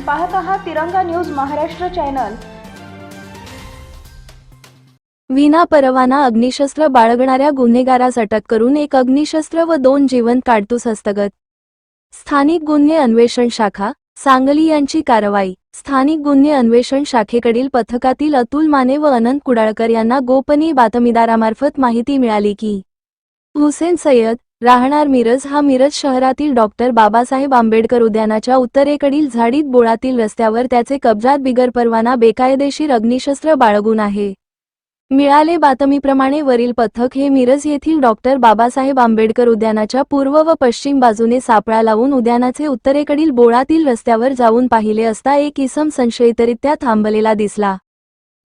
पाहत आहात तिरंगा न्यूज महाराष्ट्र चॅनल. विना परवाना अग्निशस्त्र बाळगणाऱ्या गुन्हेगारास अटक करून एक अग्निशस्त्र व दोन जिवंत काडतूस हस्तगत. स्थानिक गुन्हे अन्वेषण शाखा सांगली यांची कारवाई. स्थानिक गुन्हे अन्वेषण शाखेकडील पथकातील अतुल माने व अनंत कुडाळकर यांना गोपनीय बातमीदारामार्फत माहिती मिळाली की हुसेन सय्यद राहणार मिरज हा मिरज शहरातील डॉक्टर बाबासाहेब आंबेडकर उद्यानाच्या उत्तरेकडील झाडीत बोळातील रस्त्यावर त्याचे कब्जात बिगर परवाना बेकायदेशीर अग्निशस्त्र बाळगून आहे. मिळाले बातमीप्रमाणे वरील पथक हे मिरज येथील डॉक्टर बाबासाहेब आंबेडकर उद्यानाच्या पूर्व व पश्चिम बाजूने सापळा लावून उद्यानाचे उत्तरेकडील बोळातील रस्त्यावर जाऊन पाहिले असता एक इसम संशयितरित्या थांबलेला दिसला.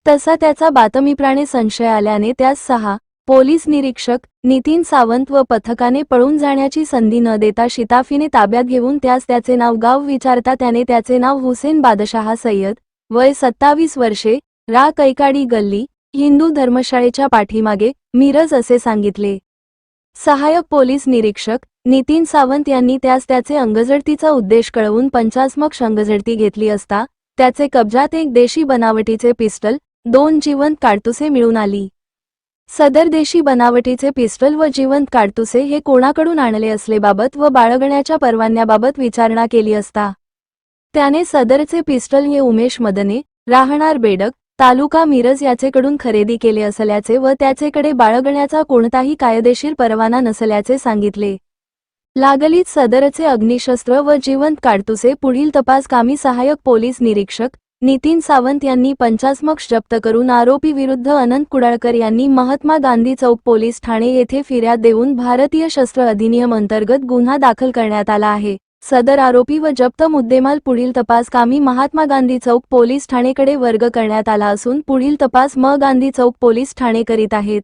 तसा त्याचा बातमीप्राणे संशय आल्याने त्यास सहा पोलीस निरीक्षक नितीन सावंत व पथकाने पळून जाण्याची संधी न देता शिताफीने ताब्यात घेऊन त्यास त्याचे नाव गाव विचारता त्याने त्याचे नाव हुसेन बादशहा सय्यद वय सत्तावीस वर्षे रा. कैकाडी गल्ली हिंदू धर्मशाळेच्या पाठीमागे मिरज असे सांगितले. सहाय्यक पोलीस निरीक्षक नितीन सावंत यांनी त्यास त्याचे अंगझडतीचा उद्देश कळवून पंचास्मक अंगझडती घेतली असता त्याचे कब्जात एक देशी बनावटीचे पिस्टल दोन जिवंत काडतुसे मिळून आली. सदर देशी बनावटीचे पिस्टल व जिवंत काडतुसे हे कोणाकडून आणले असलेबाबत व बाळगण्याच्या परवान्याबाबत विचारणा केली असता. त्याने सदरचे पिस्टल हे उमेश मदने राहणार बेडक तालुका मिरज याचेकडून खरेदी केले असल्याचे व त्याचेकडे बाळगण्याचा कोणताही कायदेशीर परवाना नसल्याचे सांगितले. लागलीत सदरचे अग्निशस्त्र व जिवंत काडतुसे पुढील तपास कामी सहाय्यक पोलीस निरीक्षक नितीन सावंत यांनी पंचास्मक जप्त करून आरोपी विरुद्ध अनंत कुडाळकर यांनी महात्मा गांधी चौक पोलीस ठाणे येथे फिर्याद देऊन भारतीय शस्त्र अधिनियम अंतर्गत गुन्हा दाखल करण्यात आला आहे. सदर आरोपी व जप्त मुद्देमाल पुढील तपास कामी महात्मा गांधी चौक पोलीस ठाणेकडे वर्ग करण्यात आला असून पुढील तपास म गांधी चौक पोलीस ठाणे करीत आहेत.